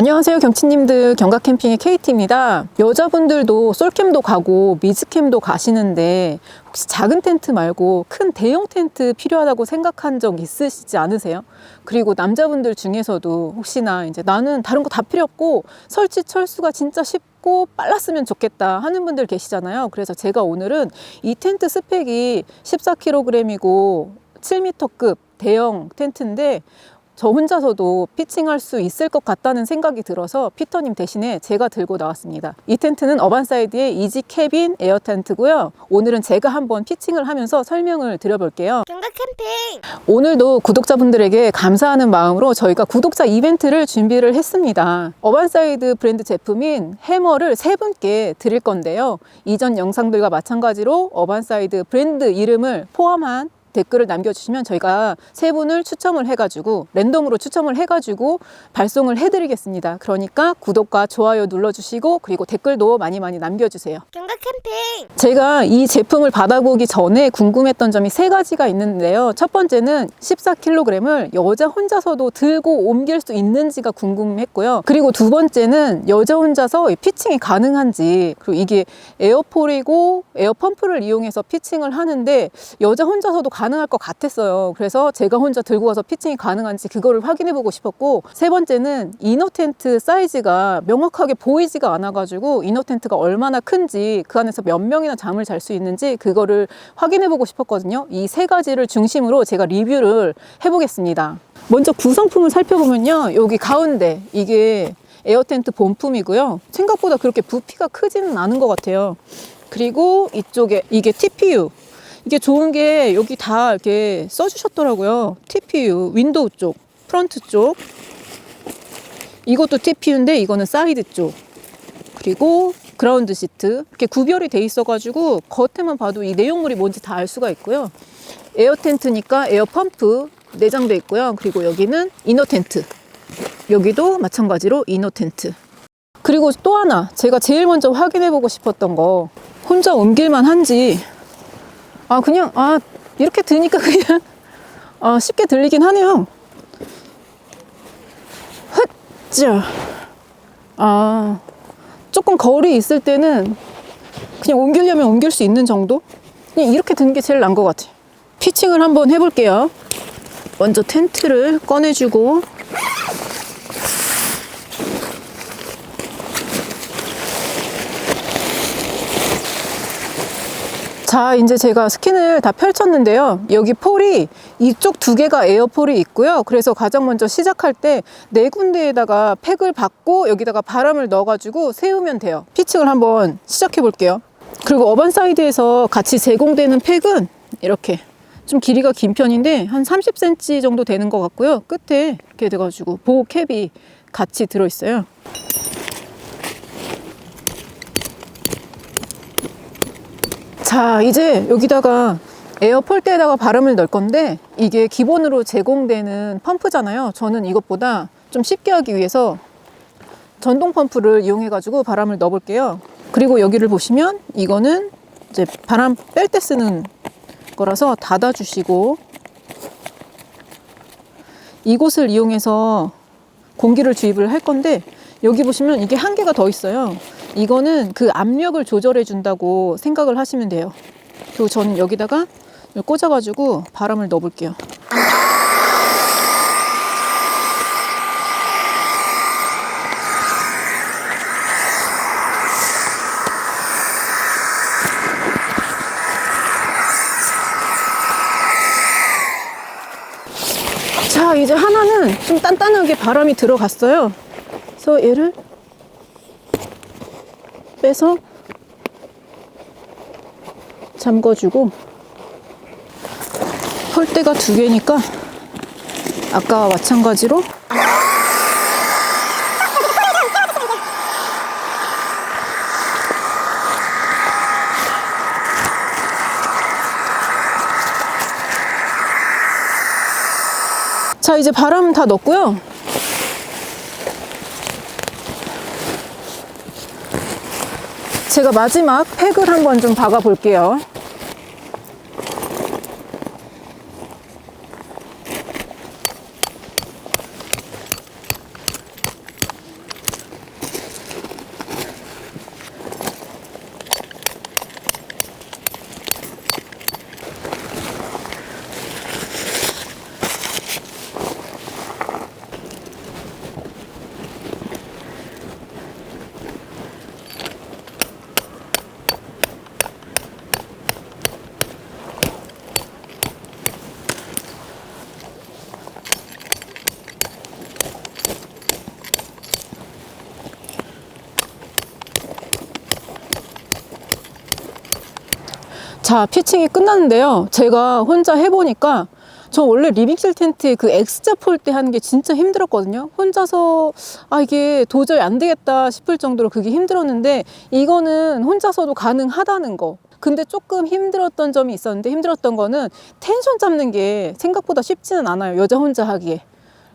안녕하세요 경치님들. 경각 캠핑의 KT입니다. 여자분들도 솔캠도 가고 미즈캠도 가시는데 혹시 작은 텐트 말고 큰 대형 텐트 필요하다고 생각한 적 있으시지 않으세요? 그리고 남자분들 중에서도 혹시나 이제 나는 다른 거 다 필요 없고 설치 철수가 진짜 쉽고 빨랐으면 좋겠다 하는 분들 계시잖아요. 그래서 제가 오늘은 이 텐트 스펙이 14kg이고 7m급 대형 텐트인데 저 혼자서도 피칭할 수 있을 것 같다는 생각이 들어서 피터님 대신에 제가 들고 나왔습니다. 이 텐트는 어반사이드의 이지 캐빈 에어 텐트고요. 오늘은 제가 한번 피칭을 하면서 설명을 드려볼게요. 경각 캠핑 오늘도 구독자분들에게 감사하는 마음으로 저희가 구독자 이벤트를 준비를 했습니다. 어반사이드 브랜드 제품인 해머를 세 분께 드릴 건데요. 이전 영상들과 마찬가지로 어반사이드 브랜드 이름을 포함한 댓글을 남겨주시면 저희가 세 분을 추첨을 해가지고 랜덤으로 추첨을 해가지고 발송을 해드리겠습니다. 그러니까 구독과 좋아요 눌러주시고 그리고 댓글도 많이 많이 남겨주세요. 경각 캠핑 제가 이 제품을 받아보기 전에 궁금했던 점이 세 가지가 있는데요. 첫 번째는 14kg을 여자 혼자서도 들고 옮길 수 있는지가 궁금했고요. 그리고 두 번째는 여자 혼자서 피칭이 가능한지, 그리고 이게 에어폴이고 에어펌프를 이용해서 피칭을 하는데 여자 혼자서도 가능 할 것 같았어요. 그래서 제가 혼자 들고 가서 피칭이 가능한지 그거를 확인해 보고 싶었고, 세 번째는 이너 텐트 사이즈가 명확하게 보이지가 않아가지고 이너 텐트가 얼마나 큰지 그 안에서 몇 명이나 잠을 잘 수 있는지 그거를 확인해 보고 싶었거든요. 이 세 가지를 중심으로 제가 리뷰를 해보겠습니다. 먼저 구성품을 살펴보면요. 여기 가운데 이게 에어 텐트 본품이고요. 생각보다 그렇게 부피가 크지는 않은 것 같아요. 그리고 이쪽에 이게 TPU. 이게 좋은 게 여기 다 이렇게 써주셨더라고요. TPU 윈도우 쪽, 프런트 쪽. 이것도 TPU인데 이거는 사이드 쪽. 그리고 그라운드 시트 이렇게 구별이 돼 있어가지고 겉에만 봐도 이 내용물이 뭔지 다 알 수가 있고요. 에어 텐트니까 에어 펌프 내장돼 있고요. 그리고 여기는 이너 텐트. 여기도 마찬가지로 이너 텐트. 그리고 또 하나 제가 제일 먼저 확인해 보고 싶었던 거 혼자 옮길만 한지 아 그냥 아 이렇게 드니까 그냥 아 쉽게 들리긴 하네요. 헛자 아 조금 거리 있을 때는 그냥 옮기려면 옮길 수 있는 정도? 그냥 이렇게 든게 제일 나은 것 같아요. 피칭을 한번 해볼게요. 먼저 텐트를 꺼내주고 자, 이제 제가 스킨을 다 펼쳤는데요. 여기 폴이 이쪽 두 개가 에어폴이 있고요. 그래서 가장 먼저 시작할 때 네 군데에다가 팩을 받고 여기다가 바람을 넣어 가지고 세우면 돼요. 피칭을 한번 시작해 볼게요. 그리고 어반 사이드에서 같이 제공되는 팩은 이렇게 좀 길이가 긴 편인데 한 30cm 정도 되는 것 같고요. 끝에 이렇게 돼가지고 보호 캡이 같이 들어있어요. 자, 이제 여기다가 에어 폴대에다가 바람을 넣을 건데 이게 기본으로 제공되는 펌프잖아요. 저는 이것보다 좀 쉽게 하기 위해서 전동 펌프를 이용해 가지고 바람을 넣어 볼게요. 그리고 여기를 보시면 이거는 이제 바람 뺄 때 쓰는 거라서 닫아 주시고 이곳을 이용해서 공기를 주입을 할 건데 여기 보시면 이게 한 개가 더 있어요. 이거는 그 압력을 조절해 준다고 생각을 하시면 돼요. 그리고 저는 여기다가 꽂아가지고 바람을 넣어볼게요. 자, 이제 하나는 좀 단단하게 바람이 들어갔어요. 그래서 얘를 빼서 잠궈주고 펄대가 두 개니까 아까와 마찬가지로 자 이제 바람 다 넣었고요 제가 마지막 팩을 한번 좀 박아 볼게요. 자, 피칭이 끝났는데요. 제가 혼자 해보니까 저 원래 리빙실 텐트에 그 X자 폴때 하는 게 진짜 힘들었거든요. 혼자서 아 이게 도저히 안 되겠다 싶을 정도로 그게 힘들었는데 이거는 혼자서도 가능하다는 거. 근데 조금 힘들었던 점이 있었는데 힘들었던 거는 텐션 잡는 게 생각보다 쉽지는 않아요. 여자 혼자 하기에.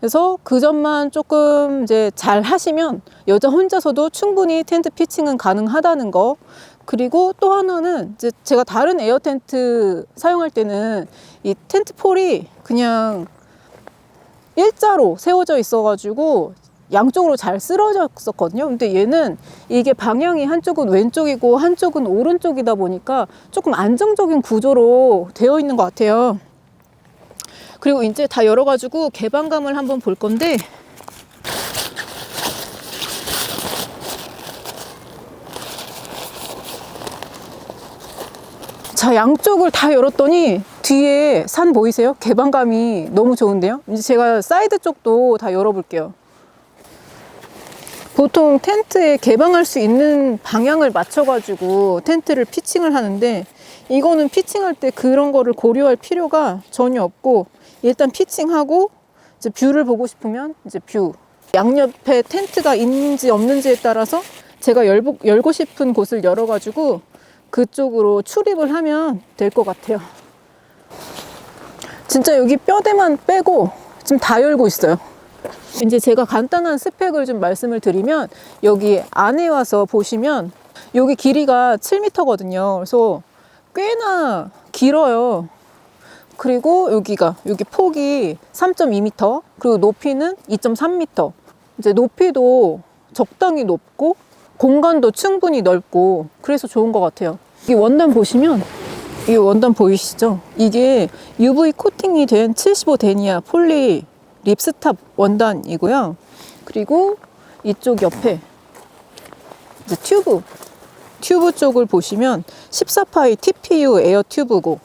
그래서 그 점만 조금 이제 잘 하시면 여자 혼자서도 충분히 텐트 피칭은 가능하다는 거. 그리고 또 하나는 이제 제가 다른 에어 텐트 사용할 때는 이 텐트 폴이 그냥 일자로 세워져 있어가지고 양쪽으로 잘 쓰러졌었거든요. 근데 얘는 이게 방향이 한쪽은 왼쪽이고 한쪽은 오른쪽이다 보니까 조금 안정적인 구조로 되어 있는 것 같아요. 그리고 이제 다 열어가지고 개방감을 한번 볼 건데 자 양쪽을 다 열었더니 뒤에 산 보이세요? 개방감이 너무 좋은데요? 이제 제가 사이드 쪽도 다 열어볼게요. 보통 텐트에 개방할 수 있는 방향을 맞춰가지고 텐트를 피칭을 하는데 이거는 피칭할 때 그런 거를 고려할 필요가 전혀 없고 일단 피칭하고 이제 뷰를 보고 싶으면 이제 뷰 양옆에 텐트가 있는지 없는지에 따라서 제가 열고, 열고 싶은 곳을 열어가지고 그쪽으로 출입을 하면 될 것 같아요. 진짜 여기 뼈대만 빼고 지금 다 열고 있어요. 이제 제가 간단한 스펙을 좀 말씀을 드리면 여기 안에 와서 보시면 여기 길이가 7m거든요. 그래서 꽤나 길어요. 그리고 여기가 여기 폭이 3.2m 그리고 높이는 2.3m. 이제 높이도 적당히 높고 공간도 충분히 넓고 그래서 좋은 것 같아요. 이 원단 보시면 이 원단 보이시죠? 이게 UV 코팅이 된 75 데니아 폴리 립스탑 원단이고요. 그리고 이쪽 옆에 이제 튜브 튜브 쪽을 보시면 14파이 TPU 에어 튜브고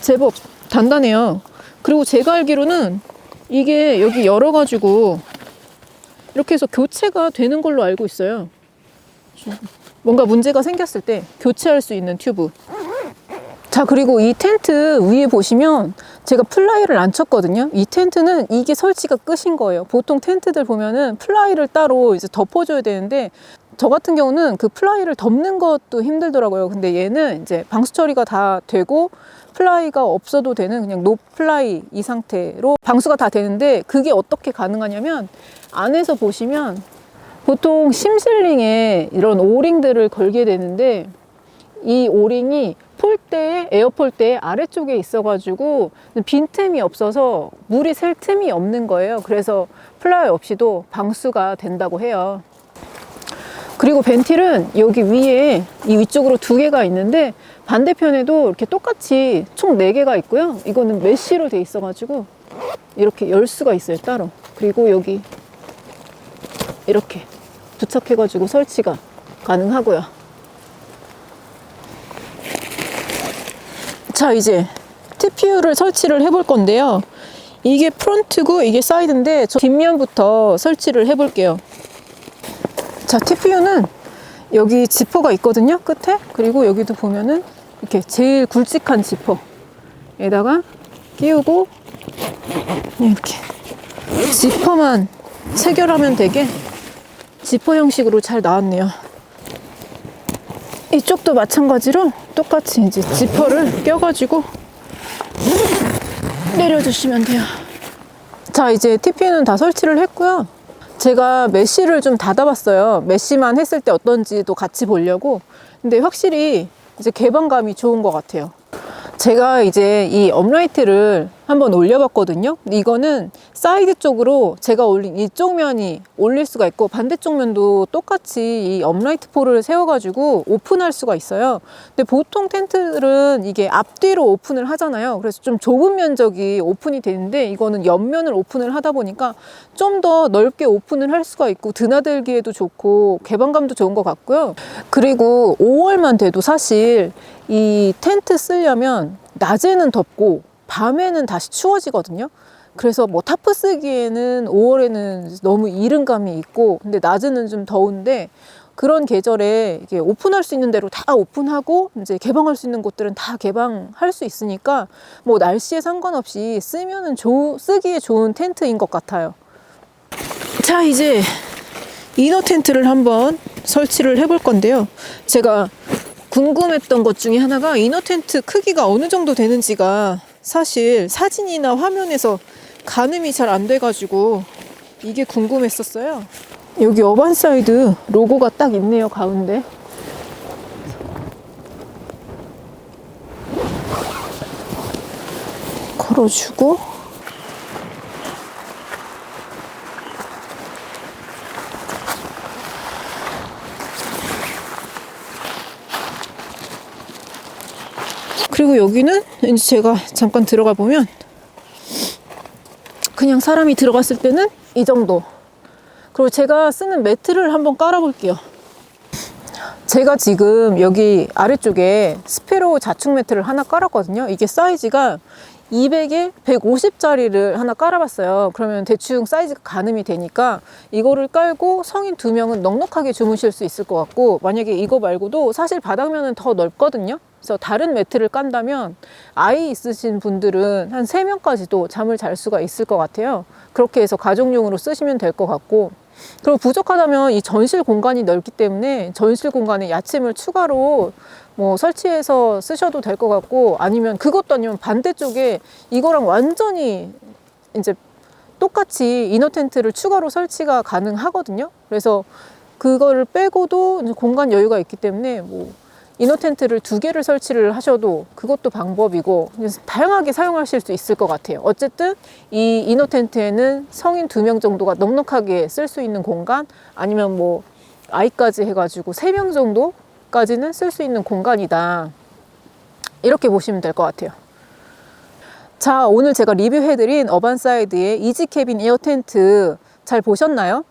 제법 단단해요. 그리고 제가 알기로는 이게 여기 열어가지고 이렇게 해서 교체가 되는 걸로 알고 있어요. 뭔가 문제가 생겼을 때 교체할 수 있는 튜브. 자, 그리고 이 텐트 위에 보시면 제가 플라이를 안 쳤거든요. 이 텐트는 이게 설치가 끝인 거예요. 보통 텐트들 보면은 플라이를 따로 이제 덮어줘야 되는데 저 같은 경우는 그 플라이를 덮는 것도 힘들더라고요. 근데 얘는 이제 방수 처리가 다 되고 플라이가 없어도 되는 그냥 노 플라이 이 상태로 방수가 다 되는데 그게 어떻게 가능하냐면 안에서 보시면 보통 심슬링에 이런 오링들을 걸게 되는데 이 오링이 폴대에 에어폴대에 아래쪽에 있어가지고 빈틈이 없어서 물이 셀 틈이 없는 거예요. 그래서 플라이 없이도 방수가 된다고 해요. 그리고 벤틸은 여기 위에 이 위쪽으로 두 개가 있는데 반대편에도 이렇게 똑같이 총 네 개가 있고요. 이거는 메쉬로 돼 있어가지고 이렇게 열 수가 있어요 따로. 그리고 여기 이렇게 부착해가지고 설치가 가능하고요. 자 이제 TPU를 설치를 해볼 건데요. 이게 프론트고 이게 사이드인데 저 뒷면부터 설치를 해볼게요. 자 TPU는 여기 지퍼가 있거든요 끝에 그리고 여기도 보면은 이렇게 제일 굵직한 지퍼에다가 끼우고 이렇게 지퍼만 체결하면 되게 지퍼 형식으로 잘 나왔네요. 이쪽도 마찬가지로 똑같이 이제 지퍼를 껴가지고 내려주시면 돼요. 자, 이제 TP는 다 설치를 했고요. 제가 메쉬를 좀 닫아봤어요. 메쉬만 했을 때 어떤지도 같이 보려고. 근데 확실히 이제 개방감이 좋은 것 같아요. 제가 이제 이 업라이트를 한번 올려봤거든요. 이거는 사이드 쪽으로 제가 올린 이쪽 면이 올릴 수가 있고 반대쪽 면도 똑같이 이 업라이트 폴을 세워가지고 오픈할 수가 있어요. 근데 보통 텐트들은 이게 앞뒤로 오픈을 하잖아요. 그래서 좀 좁은 면적이 오픈이 되는데 이거는 옆면을 오픈을 하다 보니까 좀 더 넓게 오픈을 할 수가 있고 드나들기에도 좋고 개방감도 좋은 것 같고요. 그리고 5월만 돼도 사실 이 텐트 쓰려면 낮에는 덥고 밤에는 다시 추워지거든요. 그래서 뭐 타프 쓰기에는 5월에는 너무 이른감이 있고 근데 낮에는 좀 더운데 그런 계절에 이게 오픈할 수 있는 대로 다 오픈하고 이제 개방할 수 있는 곳들은 다 개방할 수 있으니까 뭐 날씨에 상관없이 쓰면은 좋 쓰기에 좋은 텐트인 것 같아요. 자, 이제 이너 텐트를 한번 설치를 해볼 건데요. 제가 궁금했던 것 중에 하나가 이너 텐트 크기가 어느 정도 되는지가 사실 사진이나 화면에서 가늠이 잘 안 돼가지고 이게 궁금했었어요. 여기 어반사이드 로고가 딱 있네요, 가운데. 걸어주고. 여기는 이제 제가 잠깐 들어가 보면 그냥 사람이 들어갔을 때는 이 정도. 그리고 제가 쓰는 매트를 한번 깔아볼게요. 제가 지금 여기 아래쪽에 스페로 자축 매트를 하나 깔았거든요. 이게 사이즈가 200에 150짜리를 하나 깔아봤어요. 그러면 대충 사이즈가 가늠이 되니까 이거를 깔고 성인 두 명은 넉넉하게 주무실 수 있을 것 같고 만약에 이거 말고도 사실 바닥면은 더 넓거든요. 그래서 다른 매트를 깐다면 아이 있으신 분들은 한 세명까지도 잠을 잘 수가 있을 것 같아요. 그렇게 해서 가족용으로 쓰시면 될 것 같고 그리고 부족하다면 이 전실 공간이 넓기 때문에 전실 공간에 야침을 추가로 뭐 설치해서 쓰셔도 될 것 같고 아니면 그것도 아니면 반대쪽에 이거랑 완전히 이제 똑같이 이너 텐트를 추가로 설치가 가능하거든요. 그래서 그거를 빼고도 공간 여유가 있기 때문에 뭐 이너 텐트를 두 개를 설치를 하셔도 그것도 방법이고 다양하게 사용하실 수 있을 것 같아요. 어쨌든 이 이너 텐트에는 성인 두 명 정도가 넉넉하게 쓸 수 있는 공간 아니면 뭐 아이까지 해가지고 세 명 정도까지는 쓸 수 있는 공간이다. 이렇게 보시면 될 것 같아요. 자, 오늘 제가 리뷰해드린 어반사이드의 이지 캐빈 에어 텐트 잘 보셨나요?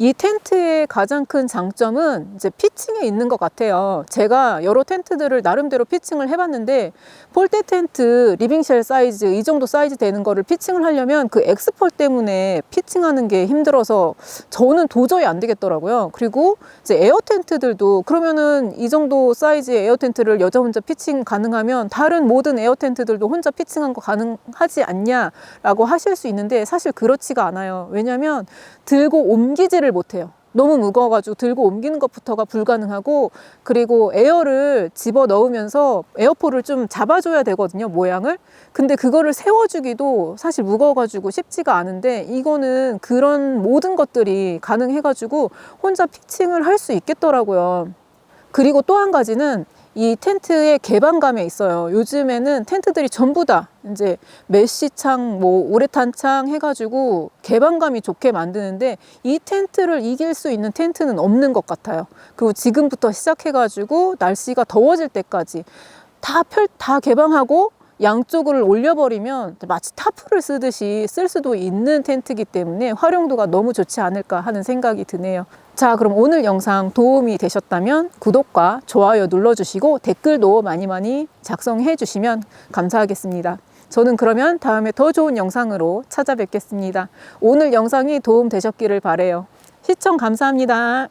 이 텐트의 가장 큰 장점은 이제 피칭에 있는 것 같아요. 제가 여러 텐트들을 나름대로 피칭을 해봤는데 폴대 텐트 리빙쉘 사이즈 이 정도 사이즈 되는 거를 피칭을 하려면 그 엑스펄 때문에 피칭하는 게 힘들어서 저는 도저히 안 되겠더라고요. 그리고 이제 에어 텐트들도 그러면은 이 정도 사이즈의 에어 텐트를 여자 혼자 피칭 가능하면 다른 모든 에어 텐트들도 혼자 피칭한 거 가능하지 않냐라고 하실 수 있는데 사실 그렇지가 않아요. 왜냐하면 들고 옮기지 를 못해요. 너무 무거워가지고 들고 옮기는 것부터가 불가능하고 그리고 에어를 집어 넣으면서 에어포를 좀 잡아줘야 되거든요 모양을 근데 그거를 세워주기도 사실 무거워가지고 쉽지가 않은데 이거는 그런 모든 것들이 가능해가지고 혼자 피칭을 할 수 있겠더라고요 그리고 또 한 가지는 이 텐트의 개방감에 있어요. 요즘에는 텐트들이 전부 다 이제 메쉬창, 뭐 우레탄 창 해가지고 개방감이 좋게 만드는데 이 텐트를 이길 수 있는 텐트는 없는 것 같아요. 그리고 지금부터 시작해가지고 날씨가 더워질 때까지 다 펼, 다 개방하고 양쪽을 올려버리면 마치 타프를 쓰듯이 쓸 수도 있는 텐트이기 때문에 활용도가 너무 좋지 않을까 하는 생각이 드네요. 자, 그럼 오늘 영상 도움이 되셨다면 구독과 좋아요 눌러주시고 댓글도 많이 많이 작성해 주시면 감사하겠습니다. 저는 그러면 다음에 더 좋은 영상으로 찾아뵙겠습니다. 오늘 영상이 도움 되셨기를 바래요. 시청 감사합니다.